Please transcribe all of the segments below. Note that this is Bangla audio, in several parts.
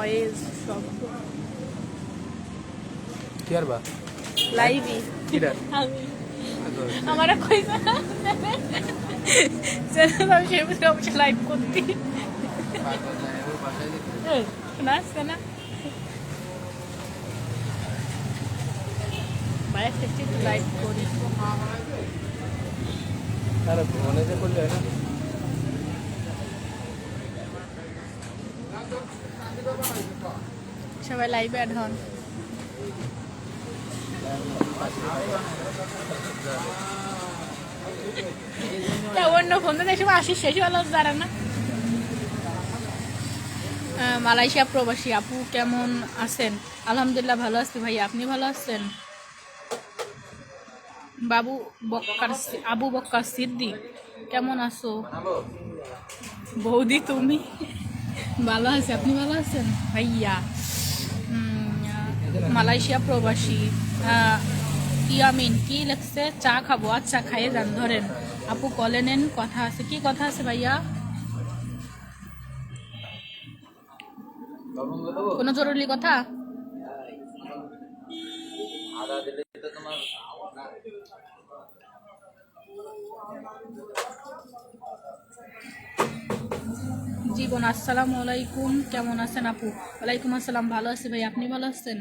নয়েজ সব। কি আর বা? লাইভই কিরা আমি। আমার কইছে না সেটা আমি লাইভ করতি। আসছে না বাইরে লাইভ করি। মনে যে করলে হয় না। সবাই লাইভে অ্যাড হন। অন্য ফোন থেকে এসব আসি শেষ হলো যারা না। মালয়েশিয়া প্রবাসী, আপু কেমন আছেন? আলহামদুলিল্লাহ ভালো আছি ভাই, আপনি ভালো আছেন? বাবু বক্কার আবু বক্কার সিদ্দিক কেমন আছো? বৌদি, তুমি? ভালো আছে? আপনি ভালো আছেন? ভাইয়া মালয়েশিয়া প্রবাসী ইয়ামিন, কি লেখছে? চা খাব আচ্ছা খাইয়ে যান, ধরেন। আপু কলে নেন, কথা আছে। কি কথা আছে ভাইয়া? কোনো জরুরি কথা? জীবন। আসসালামু আলাইকুম। কেমন আছেন আপু? ওয়ালাইকুম আসসালাম। ভালো আছি ভাই। আপনি ভালো আছেন?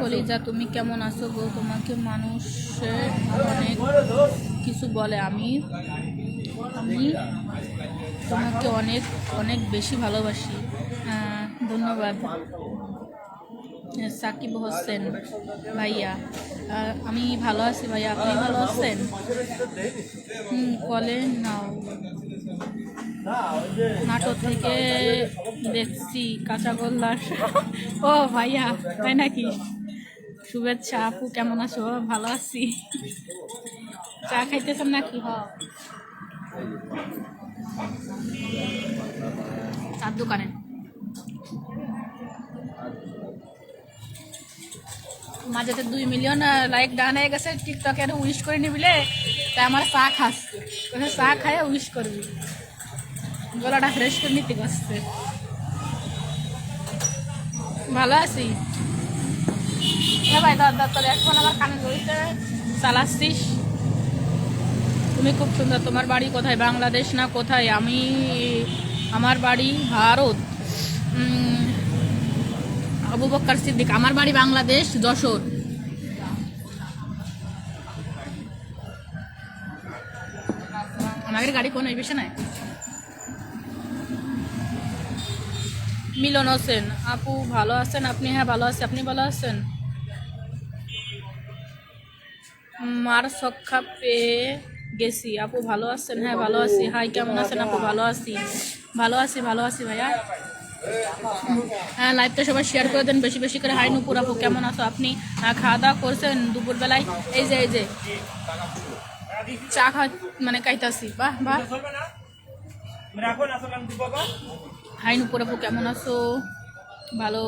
কলিজা তুমি কেমন আছো গো? তোমাকে মানুষে অনেক কিছু বলে। আমি আমি তোমাকে অনেক অনেক বেশি ভালোবাসি। ধন্যবাদ। সাকিব হোসেন ভাইয়া। আমি ভালো আছি ভাইয়া। আপনি ভালো আছেন? কলে নাও। নাটক থেকে দেখছি কাঁচাগোল্লার ও ভাইয়া, তাই নাকি? শুভেচ্ছা, আপু, কেমন আছো? ভালো আছি। চা খাইতেছেন নাকি? হ চার দোকানে। মাঝেতে দুই মিলিয়ন লাইক ডান হয়ে গেছে টিকটকে উইশ করে নিবিলে, তাই আমার চা খাস। চা খায় উইশ করবি। গলাটা ফ্রেশ করে নিতে গেছে ভালো আছি? হ্যাঁ ভাই দাদা তোর এখন আমার কানে ধরিতে চালাচ্ছিস? তুমি খুব সুন্দর। তোমার বাড়ি কোথায়? বাংলাদেশ না কোথায়? আমি আমার বাড়ি ভারত। আবু বক্কর সিদ্দিক। আমার বাড়ি বাংলাদেশ যশোর। আমাদের গাড়ি কোনো এই বিষয় নাই? মিলন হোসেন। আপু ভালো আছেন? আপনি হ্যাঁ ভালো আছি। আপনি ভালো আছেন? মার সক্ষা পেয়ে গেছি। আপু ভালো আছেন? হ্যাঁ ভালো আছি। হাই, কেমন আছেন? আপু ভালো আছি। ভালো আছি ভালো আছি ভাইয়া। হ্যাঁ লাইভটা সবাই শেয়ার করে দেন। বেশি বেশি করে। হাই, নুপুর আপু, কেমন আছো? আপনি খাওয়া দাওয়া করছেন দুপুরবেলায়? এই যে এই যে। চা খা মানে খাইতাছি। বাহ বাহ। হাই নুপুর আপু কেমন আছো? ভালো?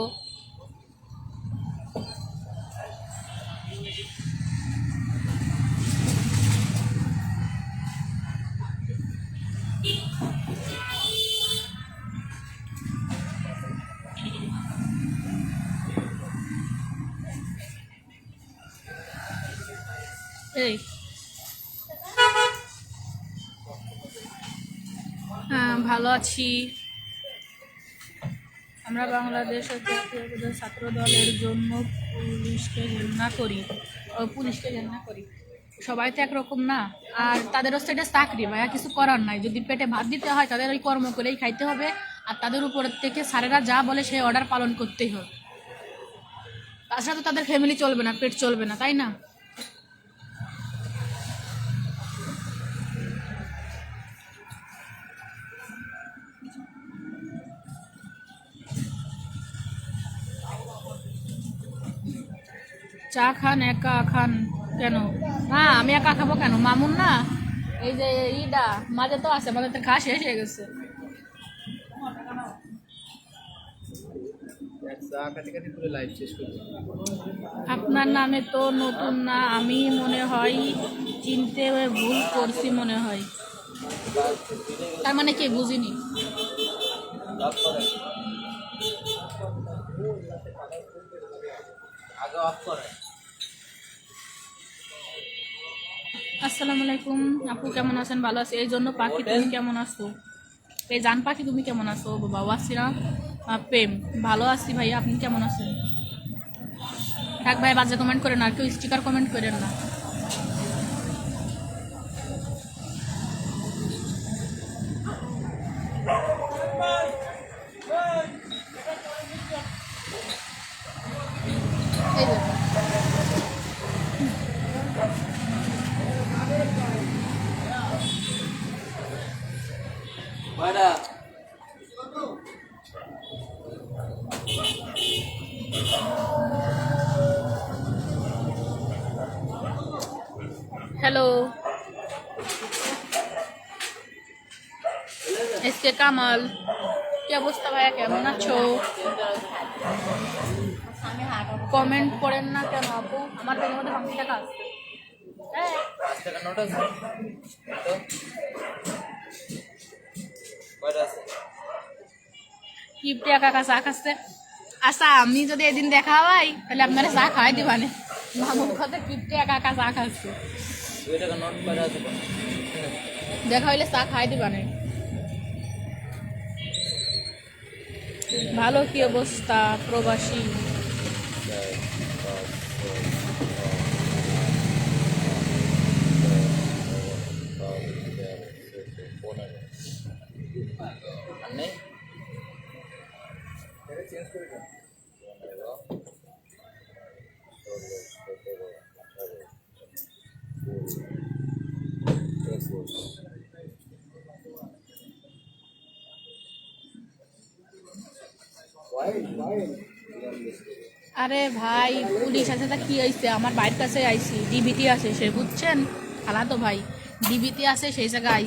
এই। হ্যাঁ ভালো আছি। আমরা বাংলাদেশের জাতীয় ছাত্র দলের জন্য পুলিশকে ঘেন্না করি। পুলিশকে ঘেন্না করি। সবাই তো একরকম না। আর তাদেরও এটা চাকরি, ভাইয়া কিছু করার নাই। যদি পেটে ভাত দিতে হয়, তাদের ওই কর্ম করেই খাইতে হবে। আর তাদের উপর থেকে স্যারেরা যা বলে, সেই অর্ডার পালন করতেই হবে। তাছাড়া তো তাদের ফ্যামিলি চলবে না, পেট চলবে না, তাই না? চা খান একা খান কেন? না আমি একা খাব কেন? মামুন না? এই যে ইডা মাঝে তো আছে মাঝে তো ঘা শেষ হয়ে গেছে। আপনার নামে তো নতুন না আমি মনে হয় চিনতে ভুল করছি মনে হয়। তার মানে কি বুঝিনি? আগে অফ করে। আসসালামু আলাইকুম। আপু কেমন আছেন? ভালো আছি। এই জন্য পাখি তুমি কেমন আছো? এই জান পাখি তুমি কেমন আছো? বাবা, ওয়াসিরা প্রেম। ভালো আছি ভাই, আপনি কেমন আছেন? থাক ভাই, বাজে কমেন্ট করেন আর কেউ স্টিকার কমেন্ট করেন না। এসকে কামাল, কি অবস্থা ভাইয়া? কেমন আছো? কমেন্ট করেন না কেন আপু? আমার পেজের মধ্যে পাঁচশো টাকা তো আছে। কিপটে একা চা খাচ্ছে। আচ্ছা আমি যদি এদিন দেখা হয়, তাহলে আপনারা চা খাওয়াই দিবানে। মামুর কথা কিপটে একা একা চা দেখা হইলে চা খাই দিবানে ভালো কি অবস্থা প্রবাসী? আর নেই? আরে ভাই পুলিশ আছে তা কি হয়েছে আমার বাড়ির কাছে আইছি ডিবিটি আছে সে বুঝছেন? খালা তো ভাই ডিবিটি আছে সেই জায়গায়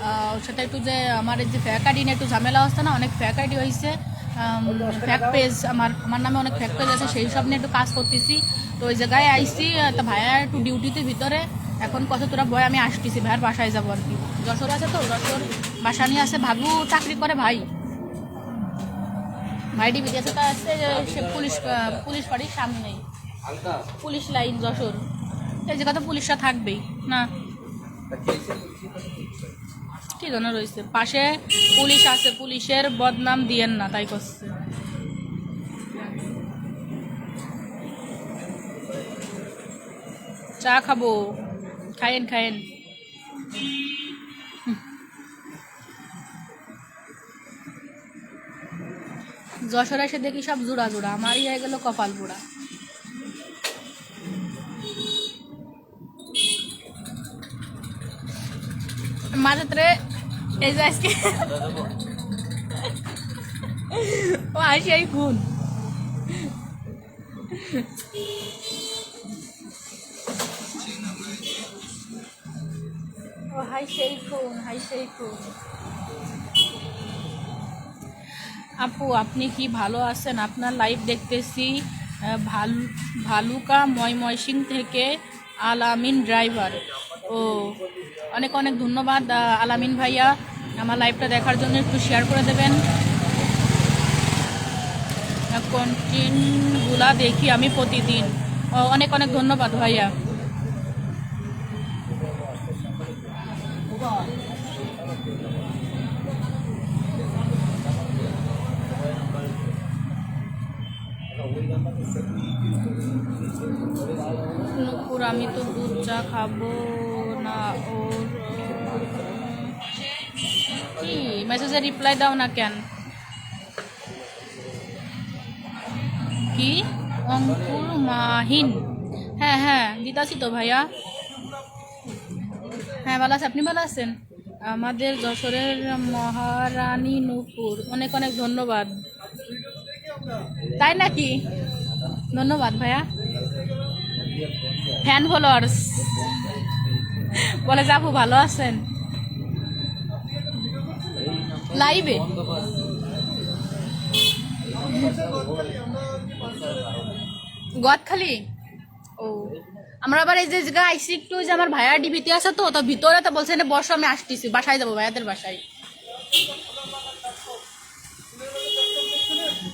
আহ, সেটা একটু যে আমার যে ফ্যাক আইডি নিয়ে একটু ঝামেলা হচ্ছে না অনেক ফ্যাক আইডি হয়েছে ফ্যাক পেজ আমার আমার নামে অনেক ফ্যাক পেজ আছে সেই সব নিয়ে একটু কাজ করতেছি। তো ওই জায়গায় আহ, তা ভাইয়া একটু ডিউটিতে ভিতরে। এখন কত তোরা বয় আমি আসতেছি ভাইয়ার বাসায় যাব আর কি। যশোর আছে তো যশোর বাসা নিয়ে আছে ভাবু চাকরি করে ভাই। ভাই ডিবি আছে তা যে সে পুলিশ পুলিশ বাড়ির সামনেই পুলিশ লাইন, যশোর। এই জায়গা তো পুলিশরা থাকবেই, না? কি জন্য রয়েছে? পাশে পুলিশ আছে, পুলিশের বদনাম দিয়েন না, তাই করছে। চা খাব। খায়েন খায়েন। যশোর এসে দেখি সব জোড়া জোড়া। আমারই হয়ে গেল কপাল পোড়া মাঝে এই যে আজকে ও আসি এই খুন। ও, হাই সেই খুন, হাই সেই খুন। আপু, আপনি কি ভালো আছেন? আপনার লাইভ দেখতেছি ভালো, ভালুকা ময়ময়সিং থেকে আলামিন ড্রাইভার ও, অনেক অনেক ধন্যবাদ আলামিন ভাইয়া। আমার লাইভটা দেখার জন্য একটু শেয়ার করে দেবেন। কন্টেন্টগুলা দেখি আমি প্রতিদিন। অনেক অনেক ধন্যবাদ ভাইয়া। আমি তো দুধ চা খাব না ওর কি? মেসেজে রিপ্লাই দাও না কেন? কি? অঙ্কুর মাহিন। হ্যাঁ হ্যাঁ দিতাছি তো ভাইয়া। হ্যাঁ ভালো আছে, আপনি ভালো আছেন? আমাদের যশোরের মহারানী নূপুর, অনেক অনেক ধন্যবাদ। তাই নাকি? ধন্যবাদ ভাইয়া। ফ্যান ফলোয়ার্স বলে যাব ভালো আছেন? লাইভে? গোয়াতখালি? ও। আমরা আবার এই যে জায়গা আইসি একটু, যে আমার ভাইয়া ডিবিতে আছে তো তো ভিতরে তো বলছে না বসো আমি আসতেছি, বাসায় যাব, ভাইয়াদের বাসায়।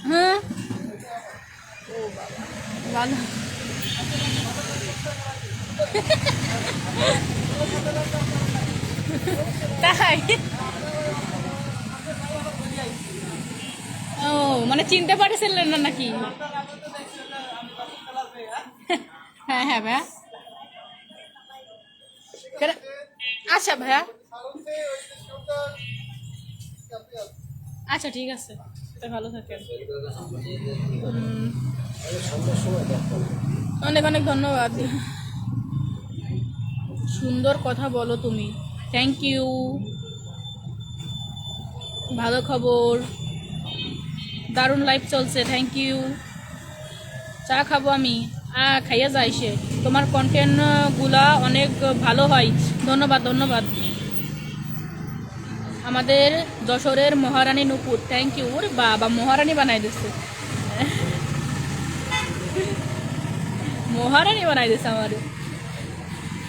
হ্যাঁ? ও বাবা। ভালো। তাই? ও মানে চিনতে পারছিলেন না নাকি? হ্যাঁ হ্যাঁ ভাইয়া। আচ্ছা ভাইয়া। আচ্ছা ঠিক আছে। ভালো থাকেন। অনেক অনেক ধন্যবাদ। সুন্দর কথা বলো তুমি। থ্যাংক ইউ ভালো খবর। দারুণ লাইফ চলছে থ্যাংক ইউ চা খাব আমি। আ, খাইয়া যাই সে। তোমার কন্টেন্টগুলা অনেক ভালো হয়। ধন্যবাদ ধন্যবাদ। আমাদের যশোরের মহারানী নুপুর থ্যাংক ইউ বাবা, মহারানী বানাই দিচ্ছে মহারানী বানাই দিচ্ছে আমার।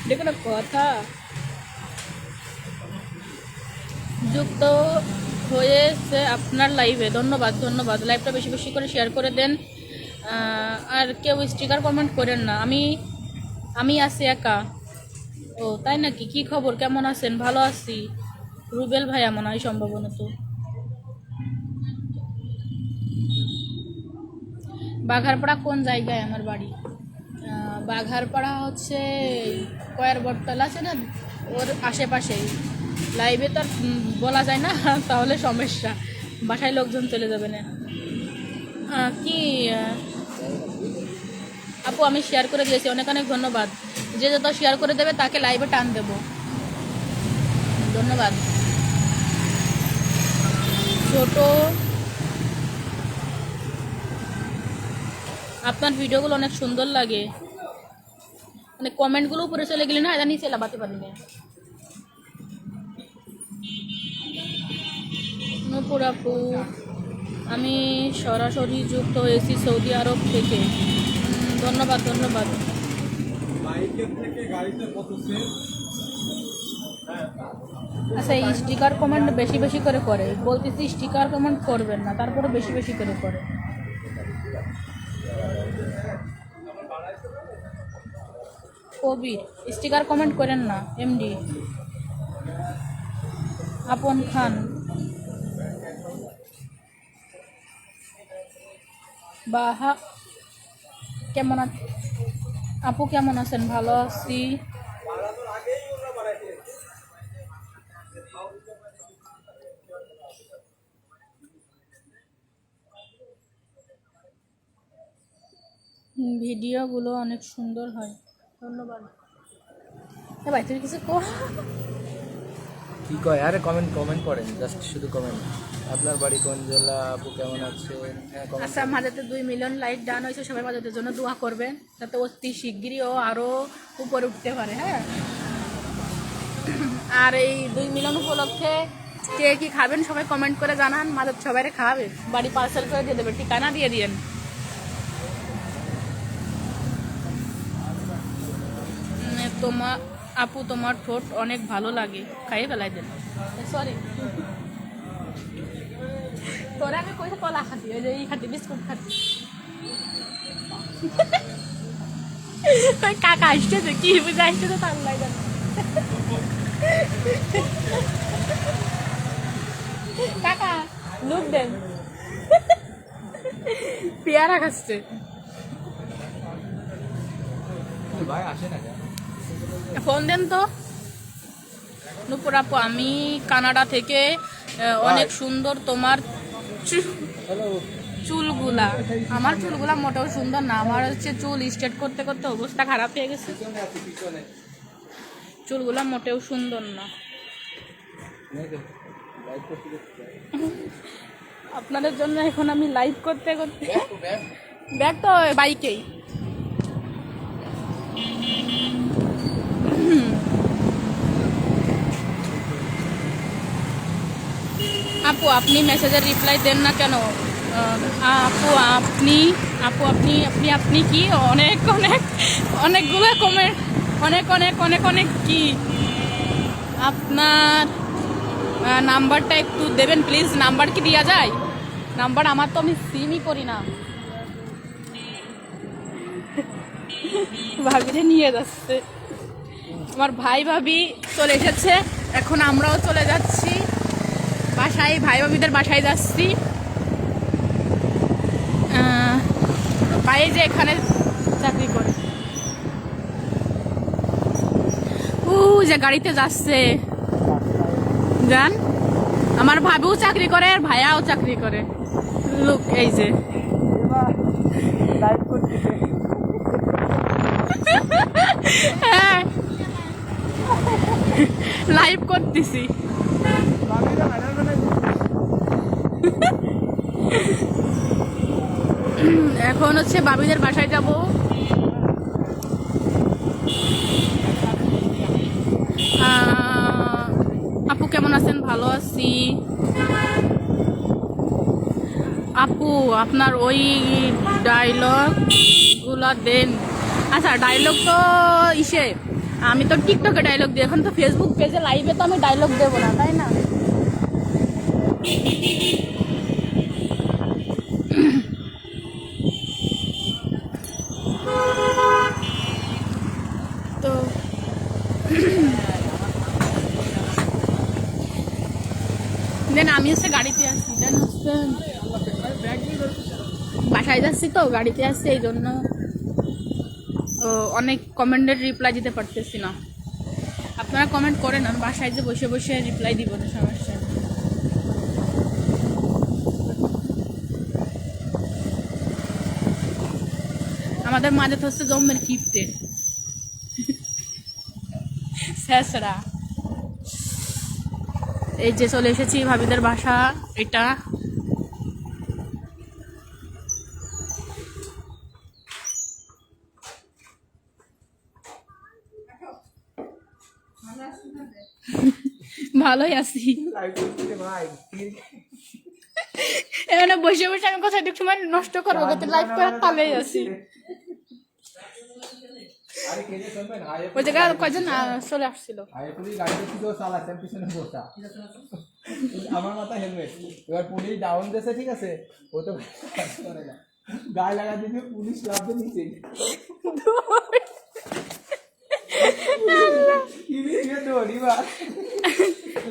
দেখো না, কথা যুক্ত হয়েছে আপনার লাইভে ধন্যবাদ ধন্যবাদ। লাইভটা বেশি বেশি করে শেয়ার করে দেন। আর কেউ স্টিকার কমেন্ট করেন না। আমি আমি আছি একা। ও, তাই নাকি? কি খবর? কেমন আছেন? ভালো আছি। রুবেল ভাই এমন হয় সম্ভবত। বাঘারপাড়া কোন জায়গায় আমার বাড়ি? বাঘারপাড়া হচ্ছে কয়ার বটতলা আছে না? ওর আশেপাশেই। লাইভে তো আর বলা যায় না, তাহলে সমস্যা। বাসায় লোকজন চলে যাবে না। কি আপু, আমি শেয়ার করে দিয়েছি, অনেক অনেক ধন্যবাদ। যে যত শেয়ার করে দেবে, তাকে লাইভে টান দেব। ধন্যবাদ। ছোট আপনার ভিডিওগুলো অনেক সুন্দর লাগে। মানে কমেন্টগুলো উপরে চলে গেলে না এটা নিচে লাগাতে পারি না নূপুর আপু, আমি সরাসরি যুক্ত হয়েছি সৌদি আরব থেকে। ধন্যবাদ ধন্যবাদ। আচ্ছা এই স্টিকার কমেন্ট বেশি বেশি করে করে। বলতেছি, স্টিকার কমেন্ট করবেন না তারপরে বেশি বেশি করে করে। কবির স্টিকার কমেন্ট করেন না এমডি আপন খান। বাহা, কেমন আপু কেমন আছেন? ভালো আছি। ভিডিওগুলো অনেক সুন্দর হয়। ধন্যবাদ। ভাই তুই কিছু কি কয়? আরে কমেন্ট কমেন্ট করেন জাস্ট শুধু কমেন্ট আপনার বাড়ি কোন জেলা? আপু কেমন আছেন? হ্যাঁ আচ্ছা মাঝেতে দুই মিলিয়ন লাইট ডান হয়েছে সবাই জন্য দোয়া করবেন যাতে অতি শিগগিরই ও আরও উপরে উঠতে পারে হ্যাঁ? আর এই দুই মিলিয়ন উপলক্ষে কে কি খাবেন সবাই কমেন্ট করে জানান মাঝে সবাই খাওয়াবে। বাড়ি পার্সেল করে দিয়ে দেবে ঠিকানা দিয়ে দিয়েন। তোমার আপু তোমার ঠোঁট অনেক ভালো লাগে। খাইয়ে ফেলাই দেন সরি তোরা আমি কইতে কলা খাতি ওই যে এই খাতি বিস্কুট খাতি। কাকা আসতেছে? কি বুঝে আসতেছে? তার লাগে না। কাকা লুক দেন। পেয়ারা খাচ্ছে। ভাই আসে না ফোন দেন তো। নুপুর আপু আমি কানাডা থেকে অনেক সুন্দর তোমার চুলগুলা। আমার চুলগুলা মোটেও সুন্দর না। আমার হচ্ছে চুল স্ট্রেট করতে করতে অবস্থা খারাপ হয়ে গেছে। চুলগুলা মোটেও সুন্দর না। আপনাদের জন্য এখন আমি লাইভ করতে করতে ব্যাগ তো বাইকেই আপু, আপনি মেসেজের রিপ্লাই দেন না কেন? আপু, আপনি আপু, আপনি আপনি আপনি কি? অনেক অনেক, অনেকগুলো কমেন্ট অনেক অনেক অনেক অনেক কি? আপনার নাম্বারটা একটু দেবেন প্লিজ নাম্বার কি দেওয়া যায়? নাম্বার আমার তো আমি সিমই করি না। ভাবিরে নিয়ে যাচ্ছে। আমার ভাই ভাবি চলে এসেছে। এখন আমরাও চলে যাচ্ছি। বাসায়, ভাই ভাবিদের বাসায় যাচ্ছি। ভাই যে এখানে চাকরি করে। ও যে গাড়িতে যাচ্ছে। জান, আমার ভাবিও চাকরি করে আর ভাইয়াও চাকরি করে। লোক, এই যে। হ্যাঁ লাইভ করতেছি। এখন হচ্ছে বাবিদের বাসায় যাব। আপু কেমন আছেন? ভালো আছি। আপু, আপনার ওই ডায়লগগুলা দেন। আচ্ছা ডায়লগ তো ইসে, আমি তো টিকটকে ডায়লগ দিই, এখন তো ফেসবুক পেজে লাইভে তো আমি ডায়লগ দেবো না, তাই না? তো দেন, আমি হচ্ছে গাড়িতে আসছি দেন হচ্ছে বাসায় যাচ্ছি তো, গাড়িতে আসছি এই জন্য অনেক কমেন্টের রিপ্লাই দিতে পারতেছি না। আপনারা কমেন্ট করেন, আমি বাসায় যে বসে বসে রিপ্লাই দিব না সমস্যা নেই। আমাদের মাঝে হচ্ছে জম্মের কিপটে। শেষরা এই যে চলে এসেছি ভাবিদের বাসা, এটা। ভালোই আছি। এখানে বসে বসে আমি কোথায় একটু সময় নষ্ট করব লাইভ করার তালেই আছি। ওই জায়গায় চলে আসছিল? আমার মাথা হেলমেট। এবার পুলিশ ডাউন দিয়েছে ঠিক আছে? ও তো গায়ে লাগা দিবে পুলিশ লাভ নিচে।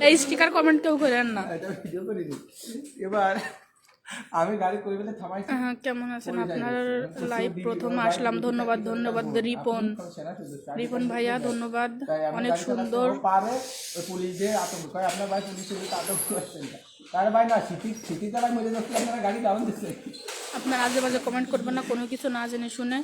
এই স্টিকার কমেন্ট কেউ করেন না। এবার আমি গাড়ি থামাইছি। আহ, কেমন আছেন? আপনার লাইভ প্রথম আসলাম। ধন্যবাদ ধন্যবাদ রিপন। রিপন ভাইয়া ধন্যবাদ। অনেক সুন্দর। পারে পুলিশ দিয়ে আতঙ্ক করে আপনার ভাই পুলিশ দিয়ে আতঙ্ক করছেন তার ভাই না সিটি সিটি তারা মেরে যাচ্ছে আপনারা গাড়ি ডাউন দিচ্ছে আপনার আজে বাজে কমেন্ট করবেন না কোনো কিছু না জেনে শুনে।